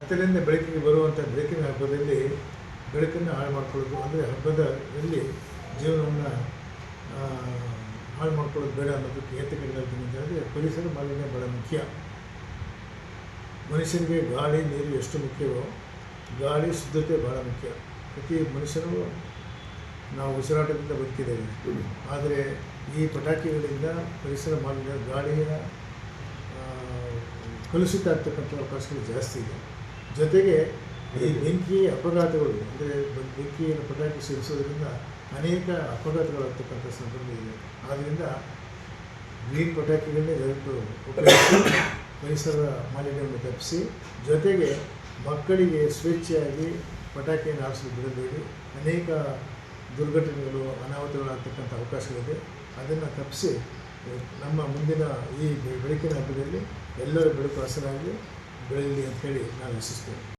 ಕತ್ತಲಿಂದ ಬೆಳಕಿಗೆ ಬರುವಂಥ ಬೆಳಕಿನ ಹಬ್ಬದಲ್ಲಿ ಬೆಳಕನ್ನು ಹಾಳು ಮಾಡ್ಕೊಳ್ಳೋದು, ಅಂದರೆ ಹಬ್ಬದಲ್ಲಿ ಜೀವನವನ್ನು ಹಾಳು ಮಾಡ್ಕೊಳ್ಳೋದು ಬೇಡ ಅನ್ನೋದಕ್ಕೆ ಹೇಳ್ತೀನಿ ಅಂತ ಹೇಳಿದ್ರೆ ಪರಿಸರ ಮಾಲಿನ್ಯ ಬಹಳ ಮುಖ್ಯ. ಮನುಷ್ಯನಿಗೆ ಗಾಳಿ, ನೀರು ಎಷ್ಟು ಮುಖ್ಯವೋ, ಗಾಳಿ ಶುದ್ಧತೆ ಭಾಳ ಮುಖ್ಯ. ಪ್ರತಿ ಮನುಷ್ಯನು ನಾವು ಉಸಿರಾಟದಿಂದ ಬದುಕಿದ್ದೇವೆ. ಆದರೆ ಈ ಪಟಾಕಿಗಳಿಂದ ಪರಿಸರ ಮಾಲಿನ್ಯ, ಗಾಳಿಯ ಕಲುಷಿತ ಆಗ್ತಕ್ಕಂಥ ಅವಕಾಶಗಳು ಜಾಸ್ತಿ ಇದೆ. ಜೊತೆಗೆ ಈ ಬೆಂಕಿ ಅಪಘಾತಗಳು, ಅಂದರೆ ಬೆಂಕಿಯನ್ನು ಪಟಾಕಿ ಸಿಡಿಸೋದ್ರಿಂದ ಅನೇಕ ಅಪಘಾತಗಳಾಗ್ತಕ್ಕಂಥ ಸಂದರ್ಭ ಇದೆ. ಆದ್ದರಿಂದ ಗ್ರೀನ್ ಪಟಾಕಿಗಳನ್ನೇ ದಯವಿಟ್ಟು ಉಪಯೋಗಿಸಿ, ಪರಿಸರ ಮಾಲಿನ್ಯವನ್ನು ತಪ್ಪಿಸಿ, ಜೊತೆಗೆ ಮಕ್ಕಳಿಗೆ ಸ್ವೇಚ್ಛೆಯಾಗಿ ಪಟಾಕಿಯನ್ನು ಆರಿಸಲು ಬಿಡಬೇಡಿ. ಅನೇಕ ದುರ್ಘಟನೆಗಳು, ಅನಾಹುತಗಳಾಗ್ತಕ್ಕಂಥ ಅವಕಾಶಗಳಿದೆ. ಅದನ್ನು ತಪ್ಪಿಸಿ ನಮ್ಮ ಮುಂದಿನ ಈ ಬೆಳಕಿನ ಹಬ್ಬದಲ್ಲಿ ಎಲ್ಲರ ಬೆಳಕು ಹಸರಾಗಿ ಬೆಳೆಯಲಿ ಅಂತೇಳಿ ನಾನು ಆಶಿಸ್ತೇನೆ